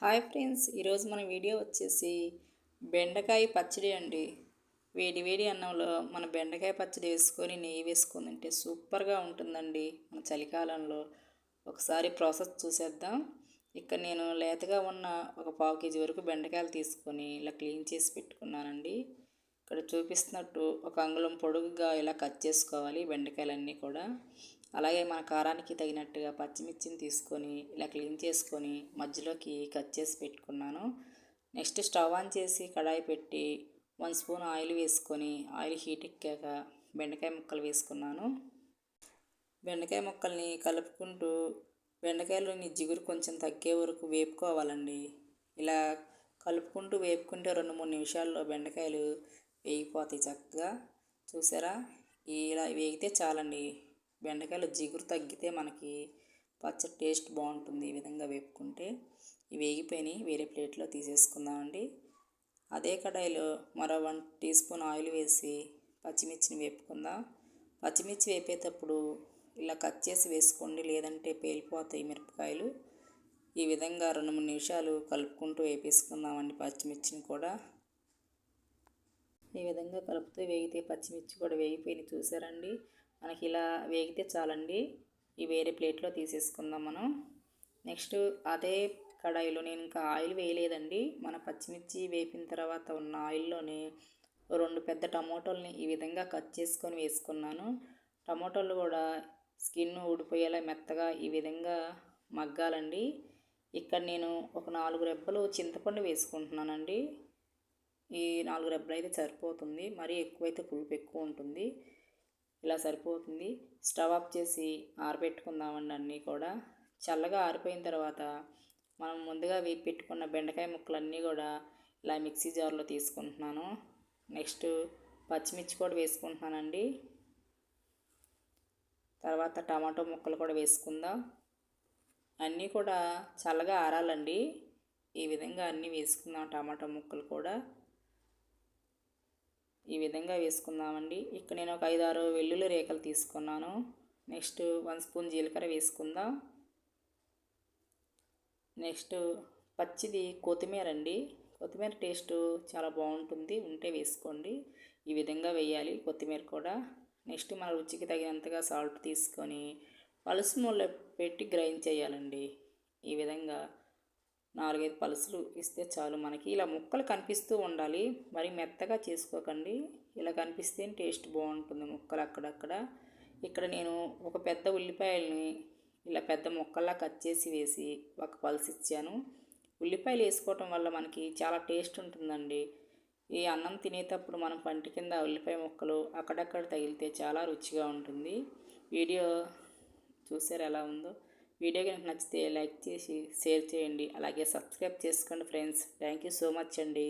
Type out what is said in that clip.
Hi friends ఈరోజు మన video వచ్చేసి బెండకాయ పచ్చడి అండి. వేడి వేడి అన్నంలో మన బెండకాయ పచ్చడి వేసుకొని నెయ్యి వేసుకొని తింటే సూపర్గా ఉంటుందండి మన చలికాలంలో. ఒకసారి ప్రాసెస్ చూసేద్దాం. ఇక్కడ నేను లేతగా ఉన్న ఒక పావు కేజీ వరకు బెండకాయలు తీసుకొని ఇలా క్లీన్ చేసి పెట్టుకున్నానండి. ఇక్కడ చూపిస్తున్నట్టు ఒక అంగుళం పొడుగుగా ఇలా కట్ చేసుకోవాలి బెండకాయలన్నీ కూడా. అలాగే మన కారానికి తగినట్టుగా పచ్చిమిర్చిని తీసుకొని ఇలా క్లీన్ చేసుకొని మధ్యలోకి కట్ చేసి పెట్టుకున్నాను. నెక్స్ట్ స్టవ్ ఆన్ చేసి కడాయి పెట్టి వన్ స్పూన్ ఆయిల్ వేసుకొని ఆయిల్ హీట్ ఎక్కాక బెండకాయ ముక్కలు వేసుకున్నాను. బెండకాయ ముక్కల్ని కలుపుకుంటూ బెండకాయలోని జిగురు కొంచెం తగ్గే వరకు వేపుకోవాలండి. ఇలా కలుపుకుంటూ వేపుకుంటే రెండు మూడు నిమిషాల్లో బెండకాయలు వేగిపోతాయి చక్కగా. చూసారా? ఇలా వేగితే చాలండి. బెండకాయలు జిగురు తగ్గితే మనకి పచ్చడి టేస్ట్ బాగుంటుంది ఈ విధంగా వేపుకుంటే. వేగిపోయినాయి. వేరే ప్లేట్లో తీసేసుకుందామండి. అదే కడాయిలో మరో వన్ టీ స్పూన్ ఆయిల్ వేసి పచ్చిమిర్చిని వేపుకుందాం. పచ్చిమిర్చి వేపేటప్పుడు ఇలా కట్ చేసి వేసుకోండి. లేదంటే పేలిపోతాయి మిరపకాయలు. ఈ విధంగా రెండు మూడు నిమిషాలు కలుపుకుంటూ వేపేసుకుందామండి పచ్చిమిర్చిని కూడా. ఈ విధంగా కలుపుతూ వేగితే పచ్చిమిర్చి కూడా వేగిపోయి చూసారండి? మనకి ఇలా వేగితే చాలండి. ఈ వేరే ప్లేట్లో తీసేసుకుందాం మనం. నెక్స్ట్ అదే కడాయిలో నేను ఇంకా ఆయిల్ వేయలేదండి. మన పచ్చిమిర్చి వేపిన తర్వాత ఉన్న ఆయిల్లోనే రెండు పెద్ద టమోటాలని ఈ విధంగా కట్ చేసుకొని వేసుకున్నాను. టమోటాలు కూడా స్కిన్ ఊడిపోయేలా మెత్తగా ఈ విధంగా మగ్గాలండి. ఇక్కడ నేను ఒక నాలుగు రెబ్బలు చింతపండు వేసుకుంటున్నానండి. ఈ నాలుగు రెబ్బలు అయితే సరిపోతుంది. మరీ ఎక్కువైతే పులుపు ఎక్కువ ఉంటుంది. ఇలా సరిపోతుంది. స్టవ్ ఆఫ్ చేసి ఆరబెట్టుకుందామండి అన్నీ కూడా. చల్లగా ఆరిపోయిన తర్వాత మనం ముందుగా వేపి పెట్టుకున్న బెండకాయ ముక్కలన్నీ కూడా ఇలా మిక్సీ జార్లో తీసుకుంటున్నాను. నెక్స్ట్ పచ్చిమిర్చి కూడా వేసుకుంటున్నానండి. తర్వాత టమాటో ముక్కలు కూడా వేసుకుందాం. అన్నీ కూడా చల్లగా ఆరాలండి. ఈ విధంగా అన్నీ వేసుకుందాం టమాటో ముక్కలు కూడా. ఈ విధంగా వేసుకుందామండి. ఇక్కడ నేను ఒక ఐదు ఆరు వెల్లుల్లి రేఖలు తీసుకున్నాను. నెక్స్ట్ వన్ స్పూన్ జీలకర్ర వేసుకుందాం. నెక్స్ట్ పచ్చిది కొత్తిమీర అండి. కొత్తిమీర టేస్ట్ చాలా బాగుంటుంది. ఉంటే వేసుకోండి. ఈ విధంగా వేయాలి కొత్తిమీర కూడా. నెక్స్ట్ మన రుచికి తగినంతగా సాల్ట్ తీసుకొని పలుసు మూల పెట్టి గ్రైండ్ చేయాలండి. ఈ విధంగా నాలుగైదు పలుసులు ఇస్తే చాలు మనకి. ఇలా ముక్కలు కనిపిస్తూ ఉండాలి. మరి మెత్తగా చేసుకోకండి. ఇలా కనిపిస్తే టేస్ట్ బాగుంటుంది ముక్కలు అక్కడక్కడ. ఇక్కడ నేను ఒక పెద్ద ఉల్లిపాయలని ఇలా పెద్ద ముక్కల్లా కట్ చేసి వేసి ఒక పలుసు ఇచ్చాను. ఉల్లిపాయలు వేసుకోవటం వల్ల మనకి చాలా టేస్ట్ ఉంటుందండి. ఈ అన్నం తినేటప్పుడు మనం పంటి కింద ఉల్లిపాయ ముక్కలు అక్కడక్కడ తగిలితే చాలా రుచిగా ఉంటుంది. వీడియో చూసారు ఎలా ఉందో? వీడియో కనుక నచ్చితే లైక్ చేసి షేర్ చేయండి. అలాగే సబ్స్క్రైబ్ చేసుకోండి friends. Thank you so much అండి.